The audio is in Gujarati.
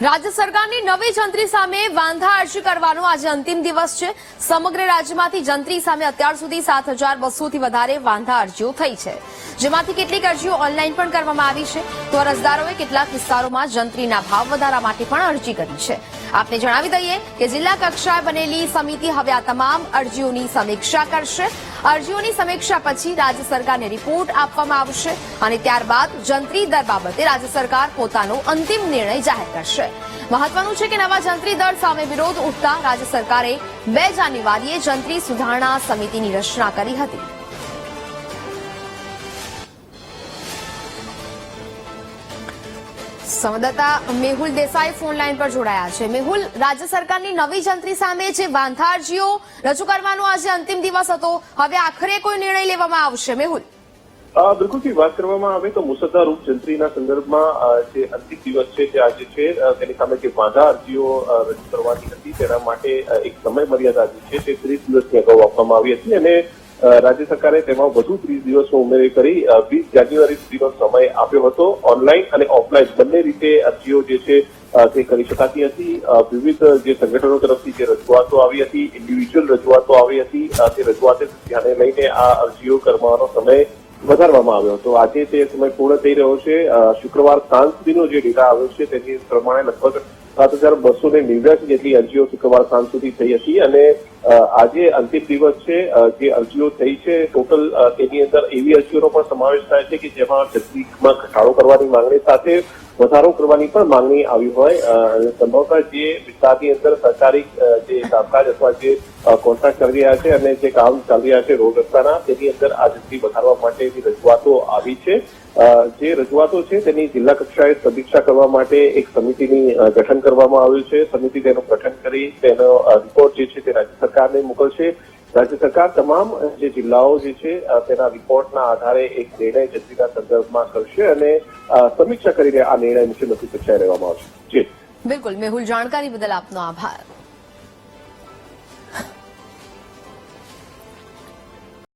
રાજ્ય સરકારની નવી જંત્રી સામે વાંધા અરજી કરવાનો આજે અંતિમ દિવસ છે. સમગ્ર રાજ્યમાંથી જંત્રી સામે અત્યાર સુધી સાત હજાર બસોથી વધારે વાંધા અરજીઓ થઈ છે. જેમાંથી કેટલીક અરજીઓ ઓનલાઈન પણ કરવામાં આવી છે. તો અરજદારોએ કેટલાક વિસ્તારોમાં જંત્રીના ભાવ વધારા માટે પણ અરજી કરી છે. આપને જણાવી દઈએ કે જિલ્લા કક્ષાએ બનેલી સમિતિ હવે આ તમામ અરજીઓની સમીક્ષા કરશે. અરજીઓની સમીક્ષા પછી રાજ્ય સરકારને રિપોર્ટ આપવામાં આવશે અને ત્યારબાદ જંત્રી દર બાબતે રાજ્ય સરકાર પોતાનો અંતિમ નિર્ણય જાહેર કરશે. મહત્વનું છે કે નવા જંત્રી દર સામે વિરોધ ઉઠતા રાજ્ય સરકારે બે જાન્યુઆરીએ જંત્રી સુધારણા સમિતિની રચના કરી હતી. સંવાદદાતા મેહુલ દેસાઈ ફોન લાઈન પર જોડાયા છે. મેહુલ, રાજ્ય સરકારની નવી જંત્રી સામે જે વાંધા અરજીઓ રજૂ કરવાનો આજે અંતિમ દિવસ હતો. હવે આખરે કોઈ નિર્ણય લેવામાં આવશે? મેહુલ. બિલકુલ વાત કરવામાં આવે તો મુસદ્દા રૂપ જંત્રીના સંદર્ભમાં જે અંતિમ દિવસ છે તે આજે છે. તેની સામે જે વાંધા અરજીઓ રજૂ કરવાની હતી, તેના માટે એક સમય મર્યાદા જે છે તે ત્રીસ દિવસની અગાઉ આપવામાં આવી હતી. અને રાજ્ય સરકારે તેમાં વધુ ત્રીસ દિવસનો ઉમેરી કરી વીસ જાન્યુઆરી સુધીનો સમય આપ્યો હતો. ઓનલાઈન અને ઓફલાઈન બંને રીતે અરજીઓ જે છે તે કરી શકાતી હતી. વિવિધ જે સંગઠનો તરફથી જે રજૂઆતો આવી હતી ઇન્ડિવિજ્યુઅલ રજૂઆતો આવી હતી તે રજૂઆતે ધ્યાને લઈને આ અરજીઓ કરવાનો સમય વધારવામાં આવ્યો હતો. આજે તે સમય પૂર્ણ થઈ રહ્યો છે. શુક્રવાર સાંજ સુધીનો જે ડેટા આવ્યો છે, તેની પ્રમાણે લગભગ સાત હજાર બસો ને નેવ્યાસી જેટલી અરજીઓ શુક્રવાર સાંજ સુધી થઈ હતી અને આજે અંતિમ દિવસ છે. જે અરજીઓ થઈ છે, ટોટલ તેની અંદર એવી અરજીઓનો પણ સમાવેશ થાય છે કે જેમાં તકલીફમાં ઘટાડો કરવાની માંગણી સાથે વધારો કરવાની પણ માંગણી આવી હોય. સંભવતઃ જે વિસ્તારની અંદર સરકારી જે કામકાજ અથવા જે કોન્ટ્રાક્ટ કરી રહ્યા છે અને જે કામ ચાલી રહ્યા છે રોડ રસ્તાના, તેની અંદર આ જંત્રી વધારવા માટેની રજૂઆતો આવી છે. જે રજૂઆતો છે તેની જિલ્લા કક્ષાએ સમીક્ષા કરવા માટે એક સમિતિની ગઠન કરવામાં આવ્યું છે. સમિતિ તેનું ગઠન કરી તેનો રિપોર્ટ જે છે તે રાજ્ય સરકારને મોકલશે. રાજ્ય સરકાર તમામ જે જિલ્લાઓ જે છે તેના રિપોર્ટના આધારે એક નિર્ણય જંત્રીના સંદર્ભમાં કરશે અને સમીક્ષા કરીને આ નિર્ણય મુખ્યમંત્રી કક્ષાએ લેવામાં આવશે. જી. બિલકુલ. મેહુલ, જાણકારી બદલ આપનો આભાર.